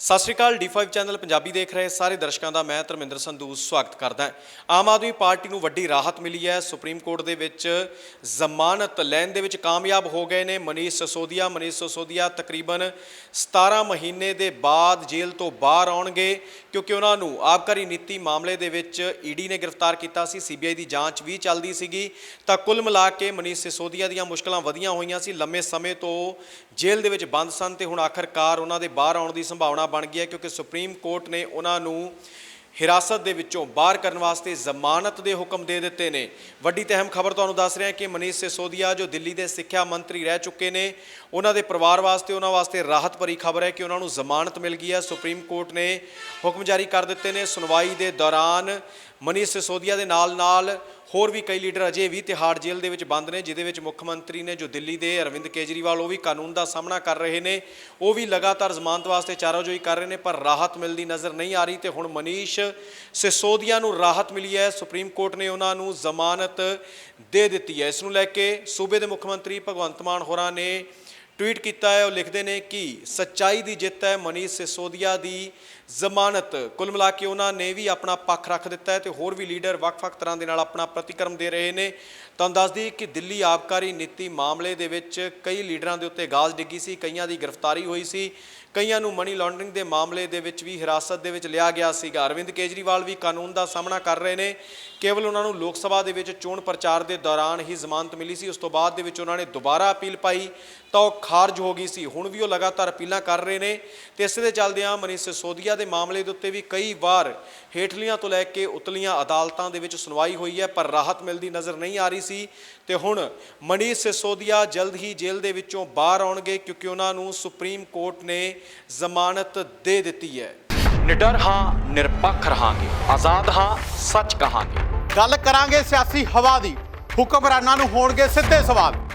ਸਤਿ ਸ਼੍ਰੀ ਅਕਾਲ D5 channel Punjabi ਦੇਖ ਰਹੇ ਸਾਰੇ ਦਰਸ਼ਕਾਂ ਦਾ, ਮੈਂ ਧਰਮਿੰਦਰ ਸੰਧੂ ਸਵਾਗਤ ਕਰਦਾ ਹਾਂ। ਆਮ ਆਦਮੀ ਪਾਰਟੀ ਨੂੰ ਵੱਡੀ ਰਾਹਤ ਮਿਲੀ ਹੈ। ਸੁਪਰੀਮ ਕੋਰਟ ਦੇ ਵਿੱਚ ਜ਼ਮਾਨਤ ਲੈਣ ਦੇ ਵਿੱਚ ਕਾਮਯਾਬ ਹੋ ਗਏ ਨੇ ਮਨੀਸ਼ ਸਿਸੋਦੀਆ। ਮਨੀਸ਼ ਸਿਸੋਦੀਆ ਤਕਰੀਬਨ 17 ਮਹੀਨੇ ਦੇ ਬਾਅਦ ਜੇਲ੍ਹ ਤੋਂ ਬਾਹਰ ਆਉਣਗੇ, ਕਿਉਂਕਿ ਉਹਨਾਂ ਨੂੰ ਆਬਕਾਰੀ ਨੀਤੀ ਮਾਮਲੇ ਦੇ ਵਿੱਚ ਈਡੀ ਨੇ ਗ੍ਰਿਫਤਾਰ ਕੀਤਾ ਸੀ। ਸੀਬੀਆਈ ਦੀ ਜਾਂਚ ਵੀ ਚੱਲਦੀ ਸੀਗੀ। ਤਾਂ ਕੁੱਲ ਮਿਲਾ ਕੇ ਮਨੀਸ਼ ਸਿਸੋਦੀਆ ਦੀਆਂ ਮੁਸ਼ਕਲਾਂ ਵਧੀਆਂ ਹੋਈਆਂ ਸੀ। ਲੰਮੇ ਸਮੇਂ ਤੋਂ ਜੇਲ੍ਹ ਦੇ ਵਿੱਚ ਬੰਦ ਸਨ ਤੇ ਹੁਣ ਆਖਰਕਾਰ ਉਹਨਾਂ ਦੇ ਬਾਹਰ ਆਉਣ ਦੀ ਸੰਭਾਵਨਾ ਬਣ ਗਈ ਕਿਉਂਕਿ ਸੁਪਰੀਮ ਕੋਰਟ ਨੇ ਉਹਨਾਂ ਨੂੰ ਹਿਰਾਸਤ ਦੇ ਵਿੱਚੋਂ ਬਾਹਰ ਕਰਨ ਵਾਸਤੇ ਜ਼ਮਾਨਤ ਦੇ ਹੁਕਮ ਦੇ ਦਿੱਤੇ ਨੇ। ਵੱਡੀ ਤੇ ਅਹਿਮ ਖਬਰ ਤੁਹਾਨੂੰ ਦੱਸ ਰਿਹਾ ਕਿ ਮਨੀਸ਼ ਸਿਸੋਦੀਆ, ਜੋ ਦਿੱਲੀ ਦੇ ਸਿੱਖਿਆ ਮੰਤਰੀ ਰਹਿ ਚੁੱਕੇ ਨੇ, ਉਹਨਾਂ ਦੇ ਪਰਿਵਾਰ ਵਾਸਤੇ, ਉਹਨਾਂ ਵਾਸਤੇ ਰਾਹਤ ਭਰੀ ਖਬਰ ਹੈ ਕਿ ਉਹਨਾਂ ਨੂੰ ਜ਼ਮਾਨਤ ਮਿਲ ਗਈ ਹੈ। ਸੁਪਰੀਮ ਕੋਰਟ ਨੇ ਹੁਕਮ ਜਾਰੀ ਕਰ ਦਿੱਤੇ ਨੇ। ਸੁਣਵਾਈ ਦੇ ਦੌਰਾਨ ਮਨੀਸ਼ ਸਿਸੋਦੀਆ ਦੇ ਨਾਲ-ਨਾਲ ਹੋਰ ਵੀ ਕਈ ਲੀਡਰ ਅਜੇ ਵੀ ਤਿਹਾੜ ਜੇਲ੍ਹ ਦੇ ਵਿੱਚ ਬੰਦ ਨੇ, ਜਿਹਦੇ ਵਿੱਚ ਮੁੱਖ ਮੰਤਰੀ ਨੇ ਜੋ ਦਿੱਲੀ ਦੇ ਅਰਵਿੰਦ ਕੇਜਰੀਵਾਲ, ਉਹ ਵੀ ਕਾਨੂੰਨ ਦਾ ਸਾਹਮਣਾ ਕਰ ਰਹੇ ਨੇ। ਉਹ ਵੀ ਲਗਾਤਾਰ ਜ਼ਮਾਨਤ ਵਾਸਤੇ ਚਾਰਾਜੋਈ ਕਰ ਰਹੇ ਨੇ, ਪਰ ਰਾਹਤ ਮਿਲਦੀ ਨਜ਼ਰ ਨਹੀਂ ਆ ਰਹੀ ਤੇ ਹੁਣ ਮਨੀਸ਼ ਸਿਸੋਦੀਆ ਨੂੰ ਰਾਹਤ ਮਿਲੀ ਹੈ। ਸੁਪਰੀਮ ਕੋਰਟ ਨੇ ਉਹਨਾਂ ਨੂੰ ਜ਼ਮਾਨਤ ਦੇ ਦਿੱਤੀ ਹੈ। ਇਸ ਨੂੰ ਲੈ ਕੇ ਸੂਬੇ ਦੇ ਮੁੱਖ ਮੰਤਰੀ ਭਗਵੰਤ ਮਾਨ ਹੋਰਾਂ ਨੇ ਟਵੀਟ ਕੀਤਾ ਹੈ, ਉਹ ਲਿਖਦੇ ਨੇ ਕਿ ਸੱਚਾਈ ਦੀ ਜਿੱਤ ਹੈ ਮਨੀਸ਼ ਸਿਸੋਦੀਆ ਦੀ ਜ਼ਮਾਨਤ। ਕੁੱਲ ਮਿਲਾ ਕੇ ਉਹਨਾਂ ਨੇ ਵੀ ਆਪਣਾ ਪੱਖ ਰੱਖ ਦਿੱਤਾ ਹੈ ਤੇ ਹੋਰ ਵੀ ਲੀਡਰ ਵੱਖ-ਵੱਖ ਤਰ੍ਹਾਂ ਦੇ ਨਾਲ ਆਪਣਾ ਪ੍ਰਤੀਕਰਮ ਦੇ ਰਹੇ ਨੇ। ਤੁਹਾਨੂੰ ਦੱਸ ਦਈਏ ਕਿ ਦਿੱਲੀ ਆਬਕਾਰੀ ਨੀਤੀ ਮਾਮਲੇ ਦੇ ਵਿੱਚ ਕਈ ਲੀਡਰਾਂ ਦੇ ਉੱਤੇ ਗਾਜ਼ ਡਿੱਗੀ ਸੀ, ਕਈਆਂ ਦੀ ਗ੍ਰਿਫਤਾਰੀ ਹੋਈ ਸੀ, ਕਈਆਂ ਨੂੰ ਮਨੀ ਲਾਂਡਰਿੰਗ ਦੇ ਮਾਮਲੇ ਦੇ ਵਿੱਚ ਵੀ ਹਿਰਾਸਤ ਦੇ ਵਿੱਚ ਲਿਆ ਗਿਆ ਸੀਗਾ। ਅਰਵਿੰਦ ਕੇਜਰੀਵਾਲ ਵੀ ਕਾਨੂੰਨ ਦਾ ਸਾਹਮਣਾ ਕਰ ਰਹੇ ਨੇ। ਕੇਵਲ ਉਹਨਾਂ ਨੂੰ ਲੋਕ ਸਭਾ ਦੇ ਵਿੱਚ ਚੋਣ ਪ੍ਰਚਾਰ ਦੇ ਦੌਰਾਨ ਹੀ ਜ਼ਮਾਨਤ ਮਿਲੀ ਸੀ, ਉਸ ਤੋਂ ਬਾਅਦ ਦੇ ਵਿੱਚ ਉਹਨਾਂ ਨੇ ਦੁਬਾਰਾ ਅਪੀਲ ਪਾਈ ਤਾਂ ਉਹ ਖਾਰਜ ਹੋ ਗਈ ਸੀ। ਹੁਣ ਵੀ ਉਹ ਲਗਾਤਾਰ ਅਪੀਲਾਂ ਕਰ ਰਹੇ ਨੇ ਤੇ ਇਸੇ ਦੇ ਚੱਲਦਿਆਂ ਮਨੀਸ਼ ਸਿਸੋਦੀਆ ਦੇ ਮਾਮਲੇ ਦੇ ਉੱਤੇ ਵੀ ਕਈ ਵਾਰ ਹੇਠਲੀਆਂ ਤੋਂ ਲੈ ਕੇ ਉਤਲੀਆਂ ਅਦਾਲਤਾਂ ਦੇ ਵਿੱਚ ਸੁਣਵਾਈ ਹੋਈ ਹੈ ਪਰ ਰਾਹਤ ਮਿਲਦੀ ਨਜ਼ਰ ਨਹੀਂ ਆ ਰਹੀ ਸੀ। ਤੇ ਹੁਣ ਮਨੀਸ਼ ਸਿਸੋਦੀਆ ਜਲਦ ਹੀ ਜੇਲ੍ਹ ਦੇ ਵਿੱਚੋਂ ਬਾਹਰ ਆਉਣਗੇ ਕਿਉਂਕਿ ਉਹਨਾਂ ਨੂੰ ਸੁਪਰੀਮ ਕੋਰਟ ਨੇ ਜ਼ਮਾਨਤ ਦੇ ਦਿੱਤੀ ਹੈ। ਨਿਡਰ ਹਾਂ ਨਿਰਪੱਖ ਰਹਾਂਗੇ। ਆਜ਼ਾਦ ਹਾਂ ਸੱਚ ਕਹਾਂਗੇ। ਗੱਲ ਕਰਾਂਗੇ ਸਿਆਸੀ ਹਵਾ ਦੀ। ਹੁਕਮਰਾਨਾਂ ਨੂੰ ਹੋਣਗੇ ਸਿੱਧੇ ਸਵਾਲ।